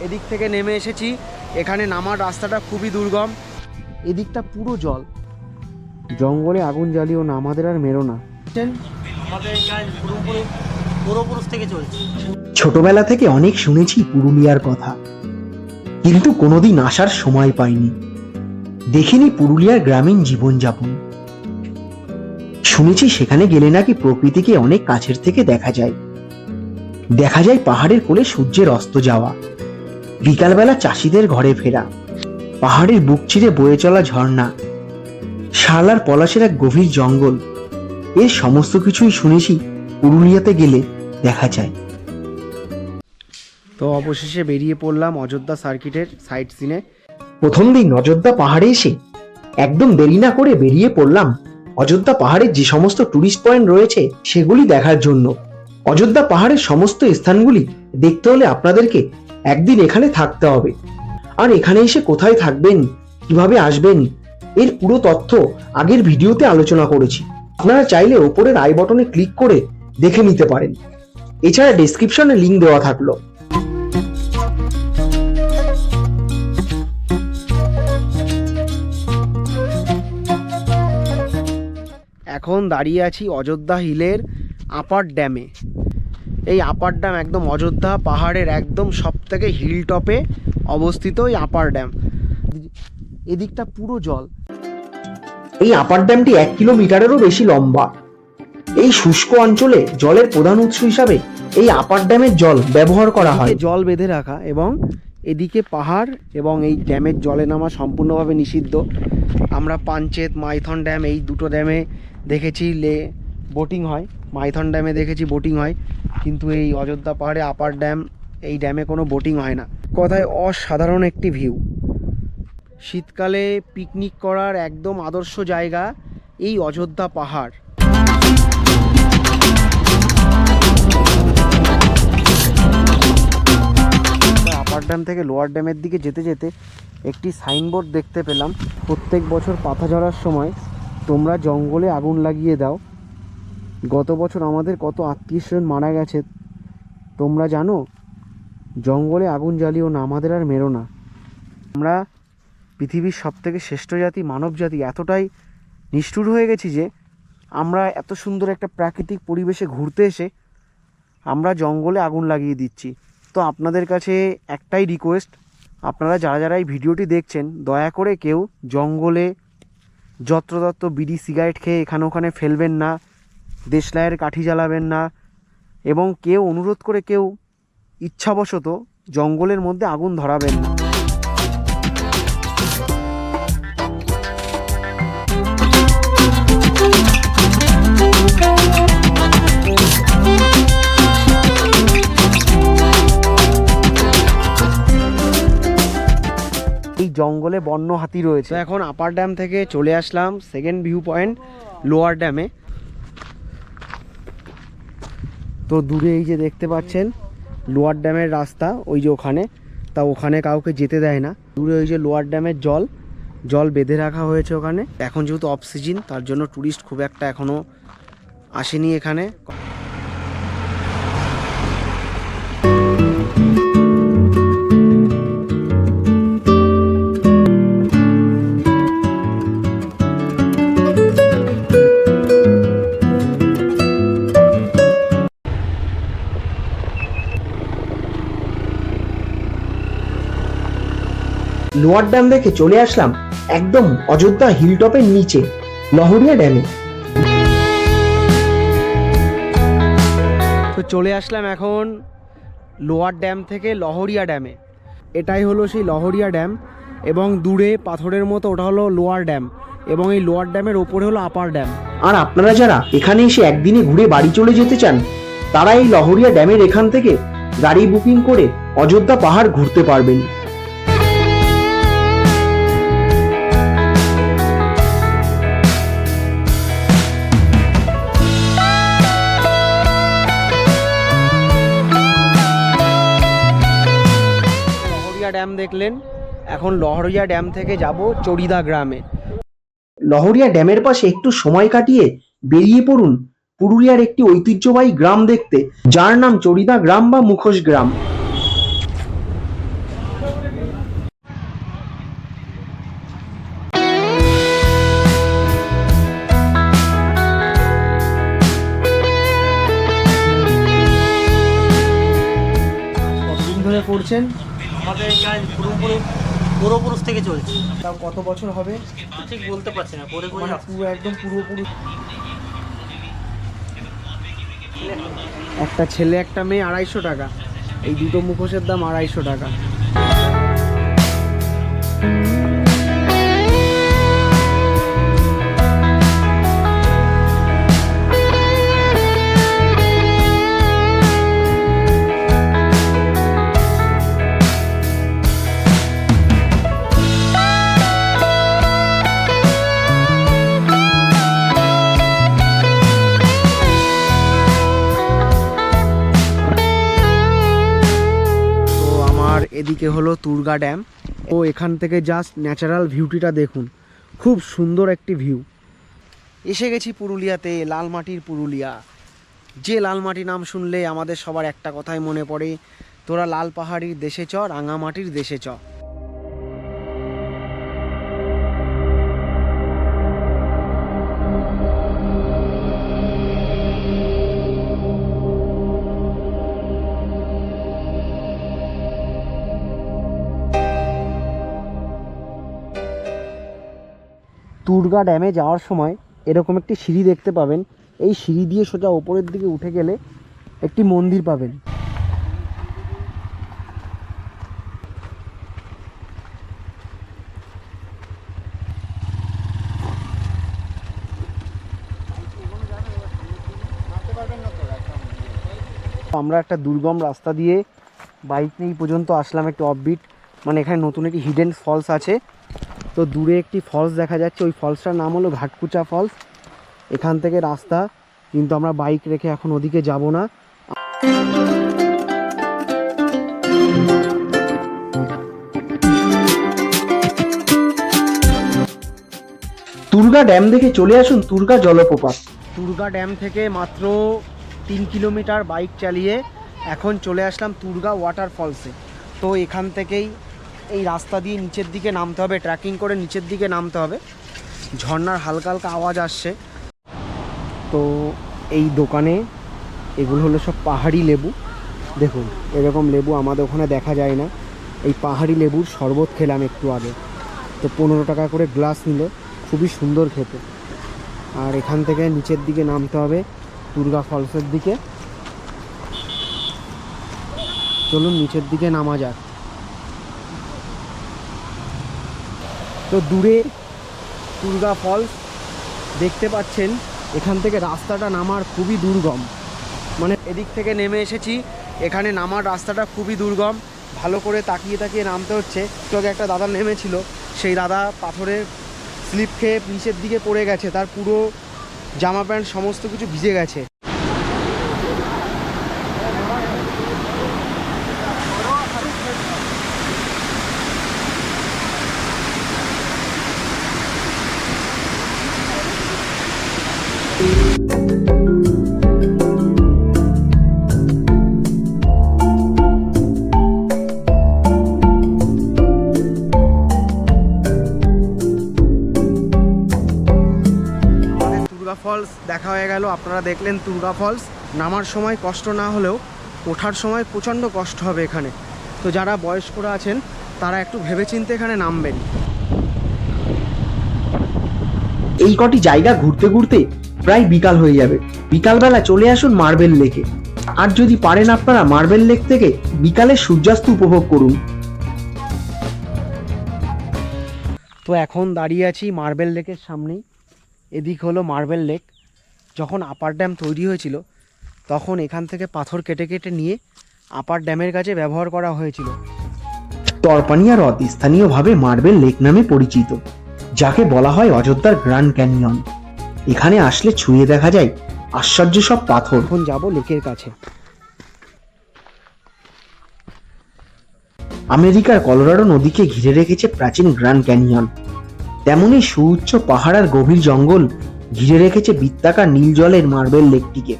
এদিক থেকে নেমে এসেছি। এখানে নামার রাস্তাটা খুবই দুর্গম। এদিকটা পুরো জল। জঙ্গলে আগুন জ্বালিও না আমাদের আর মেরো না। আমাদের পুরোপুরি পূর্বপুরুষ থেকে চলছে। ছোটবেলা থেকে অনেক শুনেছি পুরুলিয়ার কথা। কিন্তু কোনোদিন আসার সময় পাইনি। দেখিনি পুরুলিয়ার গ্রামীণ জীবনযাপন। শুনেছি সেখানে গেলে নাকি প্রকৃতিকে অনেক কাছের থেকে দেখা যায়। দেখা যায় পাহাড়ের কোলে সূর্যের অস্ত যাওয়া। বিকালবেলা চাষিদের ঘরে ফেরা। পাহাড়ের বুক চিরে বয়ে চলা ঝর্ণা। শালার পলাশের এক গভীর জঙ্গল। এর সমস্ত কিছুই শুনেছি পুরুলিয়াতে গেলে দেখা যায়। তো অবশেষে বেরিয়ে পড়লাম অযোধ্যা সার্কিটের সাইট সিনে। প্রথম দিন অযোধ্যা পাহাড়ে এসে একদম দেরি না করে বেরিয়ে পড়লাম। অযোধ্যা পাহাড়ের যে সমস্ত টুরিস্ট পয়েন্ট রয়েছে সেগুলি দেখার জন্য। অযোধ্যা পাহাড়ের সমস্ত স্থানগুলি দেখতে হলে আপনাদেরকে একদিন এখানে থাকতে হবে। আর এখানে এসে কোথায় থাকবেন, কীভাবে আসবেন, এর পুরো তথ্য আগের ভিডিওতে আলোচনা করেছি। আপনারা চাইলে ওপরের আই বটনে ক্লিক করে দেখে নিতে পারেন। এছাড়া ডেসক্রিপশনে লিংক দেওয়া থাকল। এখন দাঁড়িয়ে আছি অযোধ্যা হিলের আপার ড্যামে এই আপার ড্যাম একদম অযোধ্যা পাহাড়ের একদম সব থেকে হিল টপে অবস্থিত এই আপার ড্যাম এদিকটা পুরো জল। এই আপার ড্যামটি এক কিলোমিটারেরও বেশি লম্বা। এই শুষ্ক অঞ্চলে জলের প্রধান উৎস হিসাবে এই আপার ড্যামের জল ব্যবহার করা হয়। জল বেঁধে রাখা এবং এদিকে পাহাড় এবং এই ড্যামের জলে নামা সম্পূর্ণভাবে নিষিদ্ধ। আমরা পাঞ্চেত মাইথন ড্যাম এই দুটো ড্যামে দেখেছি লে বোটিং হয়। মাইথন ড্যামে দেখেছি বোটিং হয়। কিন্তু এই অযোধ্যা পাহাড়ে আপার ড্যাম, এই ড্যামে কোনো বোটিং হয় না। কথায় অসাধারণ একটি ভিউ শীতকালে পিকনিক করার একদম আদর্শ জায়গা এই অযোধ্যা পাহাড়। আপার ড্যাম থেকে লোয়ার ড্যামের দিকে যেতে যেতে একটি সাইনবোর্ড দেখতে পেলাম। প্রত্যেক বছর পাতা ঝরার সময় তোমরা জঙ্গলে আগুন লাগিয়ে দাও। গত বছর আমাদের কত আত্মীয় স্বজন মারা গেছে, তোমরা জানো? জঙ্গলে আগুন জ্বালিও না, আমাদের আর মেরো না। আমরা পৃথিবীর সবথেকে শ্রেষ্ঠ জাতি, মানব জাতি, এতটাই নিষ্ঠুর হয়ে গেছি যে আমরা এত সুন্দর একটা প্রাকৃতিক পরিবেশে ঘুরতে এসে আমরা জঙ্গলে আগুন লাগিয়ে দিচ্ছি। তো আপনাদের কাছে একটাই রিকোয়েস্ট আপনারা যারা যারা এই ভিডিওটি দেখছেন, দয়া করে কেউ জঙ্গলে যত্রতত্র বিড়ি সিগারেট খেয়ে এখানে ওখানে ফেলবেন না। দেশলাইয়ের কাঠি জ্বালাবেন না এবং কেউ অনুরোধ করে কেউ ইচ্ছাবশত জঙ্গলের মধ্যে আগুন ধরাবেন না। জঙ্গলে বন্য হাতি রয়েছে। এখন আপার ড্যাম থেকে চলে আসলাম সেকেন্ড ভিউ পয়েন্ট লোয়ার ড্যামে তো দূরে এই যে দেখতে পাচ্ছেন, লোয়ার ড্যামের রাস্তা, ওই যে ওখানে। তা ওখানে কাউকে যেতে দেয় না। দূরে ওই যে লোয়ার ড্যামের জল জল বেঁধে রাখা হয়েছে ওখানে। এখন যেহেতু অফ সিজন তার জন্য টুরিস্ট খুব একটা এখনও আসেনি এখানে। লোয়ার ড্যাম দেখে চলে আসলাম একদম অযোধ্যা হিলটপের নিচে লহরিয়া ড্যামে। তো চলে আসলাম এখন লোয়ার ড্যাম থেকে লহরিয়া ড্যামে। এটাই হলো সেই লহরিয়া ড্যাম এবং দূরে পাথরের মতো ওটা হলো লোয়ার ড্যাম এবং এই লোয়ার ড্যামের ওপরে হলো আপার ড্যাম। আর আপনারা যারা এখানে এসে একদিনে ঘুরে বাড়ি চলে যেতে চান তারা এই লহরিয়া ড্যামের এখান থেকে গাড়ি বুকিং করে অযোধ্যা পাহাড় ঘুরতে পারবেন। লহরিয়া ড্যাম দেখলেন। এখন লহরিয়া ড্যাম থেকে যাব চড়িদা গ্রামে। লহরিয়া ড্যামের পাশে একটু সময় কাটিয়ে বেরিয়ে পড়ুন পুরুলিয়ার একটি ঐতিহ্যবাহী গ্রাম দেখতে যার নাম চড়িদা গ্রাম বা মুখোশ গ্রাম। করছেন? আমাদের কাজ পুরোপুরি পূর্বপুরুষ থেকে চলছে। তাও কত বছর হবে? ঠিক বলতে পারছি না করে করে মানে পুরো একদম পুরোপুরি একটা ছেলে একটা মেয়ে আড়াইশো টাকা। এই দুটো মুখোশের দাম আড়াইশো টাকা। হলো তুর্গা ড্যাম। ও এখান থেকে জাস্ট ন্যাচারাল ভিউটিটা দেখুন। খুব সুন্দর একটি ভিউ এসে গেছি পুরুলিয়াতে লাল মাটির পুরুলিয়া। যে লাল মাটি নাম শুনলে আমাদের সবার একটা কথাই মনে পড়ে, তোরা লাল পাহাড়ির দেশে চ রাঙামাটির দেশে চ। তুরগা ড্যামে যাওয়ার সময় এরকম একটি সিঁড়ি দেখতে পাবেন। এই সিঁড়ি দিয়ে সোজা ওপরের দিকে উঠে গেলে একটি মন্দির পাবেন। আমরা একটা দুর্গম রাস্তা দিয়ে বাইক নিয়ে পর্যন্ত আসলাম একটু অফবিট মানে এখানে নতুন একটি হিডেন ফলস আছে। তো দূরে একটি ফলস দেখা যাচ্ছে। ওই ফলসটার নাম হলো ঘাটকুচা ফলস এখান থেকে রাস্তা কিন্তু আমরা বাইক রেখে এখন ওদিকে যাব না। তুর্গা ড্যাম দেখে চলে আসুন তুর্গা জলপ্রপাত। তুরগা ড্যাম থেকে মাত্র তিন কিলোমিটার বাইক চালিয়ে এখন চলে আসলাম তুরগা ওয়াটার ফলসে তো এখান থেকেই এই রাস্তা দিয়ে নিচের দিকে নামতে হবে ট্রেকিং করে নিচের দিকে নামতে হবে। ঝর্নার হালকা হালকা আওয়াজ আসছে। তো এই দোকানে এগুলো হলো সব পাহাড়ি লেবু। দেখুন, এরকম লেবু আমাদের ওখানে দেখা যায় না। এই পাহাড়ি লেবুর শরবত খেলাম একটু আগে। তো পনেরো টাকা করে গ্লাস নিল, খুবই সুন্দর খেতে। আর এখান থেকে নিচের দিকে নামতে হবে দুর্গা ফলসের দিকে। চলুন নিচের দিকে নামা যাক। তো দূরে দুর্গা ফলস দেখতে পাচ্ছেন, এখান থেকে রাস্তাটা নামার খুবই দুর্গম। মানে এদিক থেকে নেমে এসেছি, এখানে নামার রাস্তাটা খুবই দুর্গম। ভালো করে তাকিয়ে তাকিয়ে নামতে হচ্ছে। আগে একটা দাদা নেমেছিল, সেই দাদা পাথরের স্লিপ খেয়ে নিচের দিকে পড়ে গেছে, তার পুরো জামা প্যান্ট সমস্ত কিছু ভিজে গেছে। তুর্গা ফলস দেখা হয়ে গেল। আপনারা দেখলেন তুর্গা ফলস। নামার সময় কষ্ট না হলেও ওঠার সময় প্রচণ্ড কষ্ট হবে এখানে। তো যারা বয়স্করা আছেন তারা একটু ভেবেচিন্তে এখানে নামবেন। এই কটি জায়গা ঘুরতে ঘুরতে প্রায় বিকাল হয়ে যাবে। বিকালবেলা চলে আসুন মার্বেল লেকে। আর যদি পারেন আপনারা মার্বেল লেক থেকে বিকালে সূর্যাস্ত উপভোগ করুন। তো এখন দাঁড়িয়ে আছি মার্বেল লেকের সামনেই। এদিক হলো মার্বেল লেক। যখন আপার ড্যাম তৈরি হয়েছিল তখন এখান থেকে পাথর কেটে কেটে নিয়ে আপার ড্যামের কাছে ব্যবহার করা হয়েছিল। তরপানিয়া হ্রদ স্থানীয়ভাবে মার্বেল লেক নামে পরিচিত যাকে বলা হয় অযোধ্যার গ্র্যান্ড ক্যানিয়ন। এখানে আসলে ছুঁয়ে দেখা যায় আশ্চর্য সব পাথর। এখন যাব লেকের কাছে। আমেরিকার কলোরাডো নদীকে ঘিরে রেখেছে প্রাচীন গ্র্যান্ড ক্যানিয়ন। তেমনি সুউচ্চ পাহাড় আর গভীর জঙ্গল ঘিরে রেখেছে বৃত্তাকার নীল জলের মার্বেল লেকটিকে।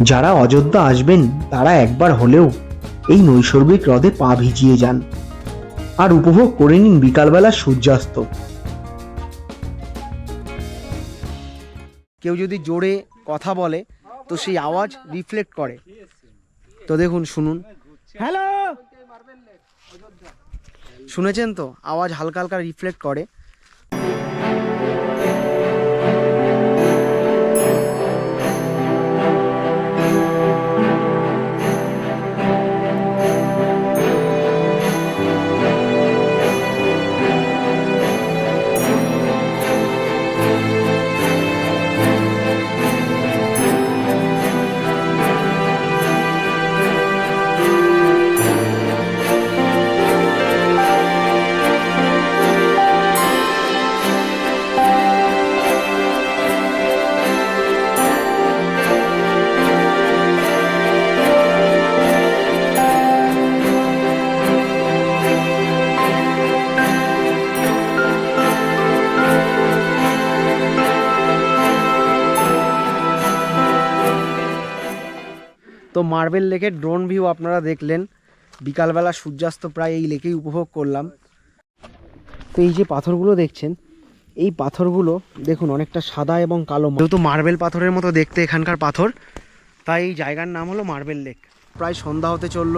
যারা অযোধ্যা আসবেন, তারা একবার হলেও এই নৈসর্গিক হ্রদে পা ভিজিয়ে যান আর উপভোগ করে নিন বিকালবেলা সূর্যাস্ত। কেউ যদি জোরে কথা বলে, তো সেই আওয়াজ রিফ্লেক্ট করে। তো দেখুন, শুনুন। হ্যালো শুনেছেন তো? আওয়াজ হালকা হালকা রিফ্লেক্ট করে। তো মার্বেল লেকের ড্রোন ভিউ আপনারা দেখলেন। বিকালবেলা সূর্যাস্ত প্রায় এই লেকেই উপভোগ করলাম। তো এই যে পাথরগুলো দেখছেন, এই পাথরগুলো দেখুন অনেকটা সাদা এবং কালো যেহেতু মার্বেল পাথরের মতো দেখতে এখানকার পাথর, তাই এই জায়গার নাম হলো মার্বেল লেক প্রায় সন্ধ্যা হতে চলল।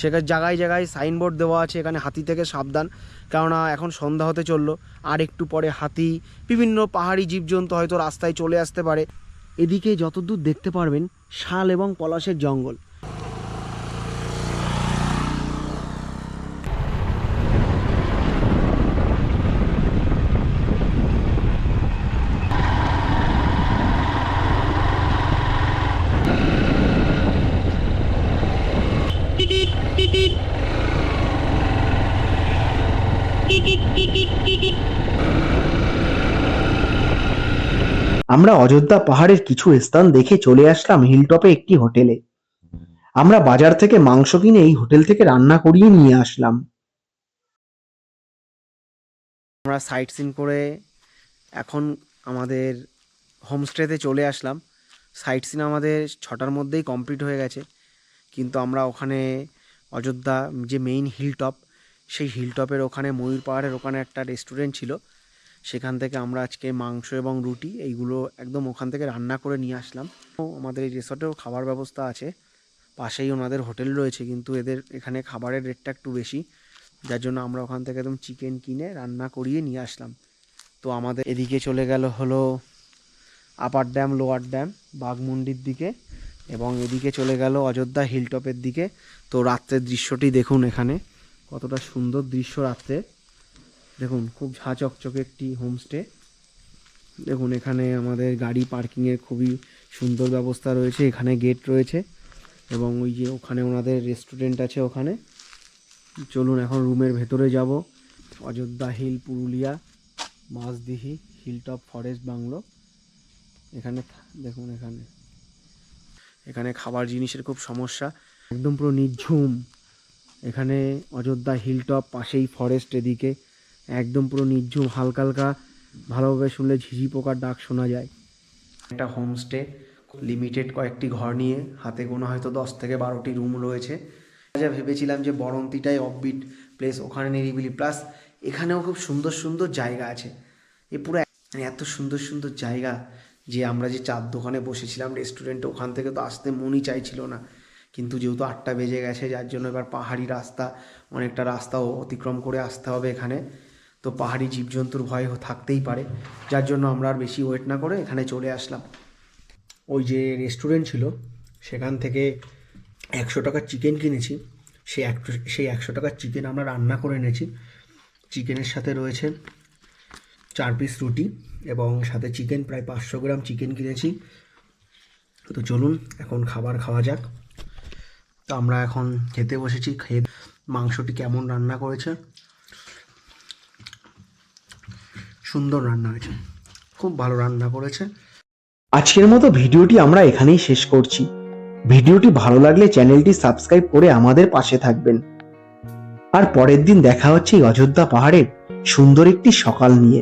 সেখানে জায়গায় জায়গায় সাইনবোর্ড দেওয়া আছে, এখানে হাতি থেকে সাবধান। কেননা এখন সন্ধ্যা হতে চলল। আর একটু পরে হাতি, বিভিন্ন পাহাড়ি জীবজন্তু হয়তো রাস্তায় চলে আসতে পারে। এদিকে যতদূর দেখতে পারবেন শাল এবং পলাশের জঙ্গল। আমরা অযোধ্যা পাহাড়ের কিছু স্থান দেখে চলে আসলাম হিলটপে একটি হোটেলে। আমরা বাজার থেকে মাংস কিনে এই হোটেল থেকে রান্না করিয়ে নিয়ে আসলাম। আমরা সাইট সিন করে এখন আমাদের হোমস্টেতে চলে আসলাম। সাইট সিন আমাদের ছটার মধ্যেই কমপ্লিট হয়ে গেছে। কিন্তু আমরা ওখানে অযোধ্যা যে মেইন হিলটপ, সেই হিলটপের ওখানে ময়ূর পাহাড়ের ওখানে একটা রেস্টুরেন্ট ছিল। সেখান থেকে আমরা আজকে মাংস এবং রুটি এইগুলো একদম ওখান থেকে রান্না করে নিয়ে আসলাম। আমাদের এই রিসর্টেও খাবার ব্যবস্থা আছে। পাশেই ওনাদের হোটেল রয়েছে কিন্তু এদের এখানে খাবারের রেটটা একটু বেশি। যার জন্য আমরা ওখান থেকে একদম চিকেন কিনে রান্না করিয়ে নিয়ে আসলাম। তো আমাদের এদিকে চলে গেল হলো আপার ড্যাম লোয়ার ড্যাম বাঘমুন্ডির দিকে এবং এদিকে চলে গেল অযোধ্যা হিলটপের দিকে। তো রাত্রের দৃশ্যটি দেখুন এখানে। কতটা সুন্দর দৃশ্য রাত্রে। দেখুন, খুব ঝা চকচকে একটি হোমস্টে দেখুন, এখানে আমাদের গাড়ি পার্কিংয়ের খুবই সুন্দর ব্যবস্থা রয়েছে। এখানে গেট রয়েছে এবং ওই যে ওখানে ওনাদের রেস্টুরেন্ট আছে ওখানে। চলুন, এখন রুমের ভেতরে যাব। Ayodhya hill Purulia Majhdihi hilltop forest bungalow. এখানে দেখুন, এখানে। এখানে খাবার জিনিসের খুব সমস্যা। একদম পুরো নির্ঝুম এখানে অযোধ্যা হিলটপ পাশেই ফরেস্ট এদিকে। একদম পুরো নির্ঝুম, হালকা হালকা, ভালোভাবে শুনলে ঝিঝি পোকার ডাক শোনা যায়। একটা হোমস্টে লিমিটেড কয়েকটি ঘর নিয়ে, হাতে গোনা হয়তো দশ থেকে বারোটি রুম রয়েছে। যা ভেবেছিলাম যে বরন্তিটাই অফবিট প্লেস ওখানে নিরিবিলি। প্লাস এখানেও খুব সুন্দর সুন্দর জায়গা আছে। এ পুরো মানে এত সুন্দর সুন্দর জায়গা যে আমরা যে চার দোকানে বসেছিলাম রেস্টুরেন্টে ওখান থেকে তো আসতে মনই চাইছিল না। কিন্তু যেহেতু আটটা বেজে গেছে, যার জন্য এবার পাহাড়ি রাস্তা, অনেকটা রাস্তাও অতিক্রম করে আসতে হবে এখানে। তো পাহাড়ি জীবজন্তুর ভয় থাকতেই পারে। যার জন্য আমরা আর বেশি ওয়েট না করে এখানে চলে আসলাম। ওই যে রেস্টুরেন্ট ছিল, সেখান থেকে একশো টাকার চিকেন কিনেছি। সেই একশো সেই একশো টাকার চিকেন আমরা রান্না করে এনেছি। চিকেনের সাথে রয়েছে চার পিস রুটি এবং সাথে চিকেন প্রায় পাঁচশো গ্রাম চিকেন কিনেছি। তো চলুন, এখন খাবার খাওয়া যাক। তো আমরা এখন খেতে বসেছি, খেয়ে মাংসটি কেমন রান্না করেছে? সুন্দর রান্না হয়েছে। খুব ভালো রান্না করেছে। আজকের মতো ভিডিওটি আমরা এখানেই শেষ করছি। ভিডিওটি ভালো লাগলে চ্যানেলটি সাবস্ক্রাইব করে আমাদের পাশে থাকবেন। আর পরের দিন দেখা হচ্ছে এই অযোধ্যা পাহাড়ের সুন্দর একটি সকাল নিয়ে।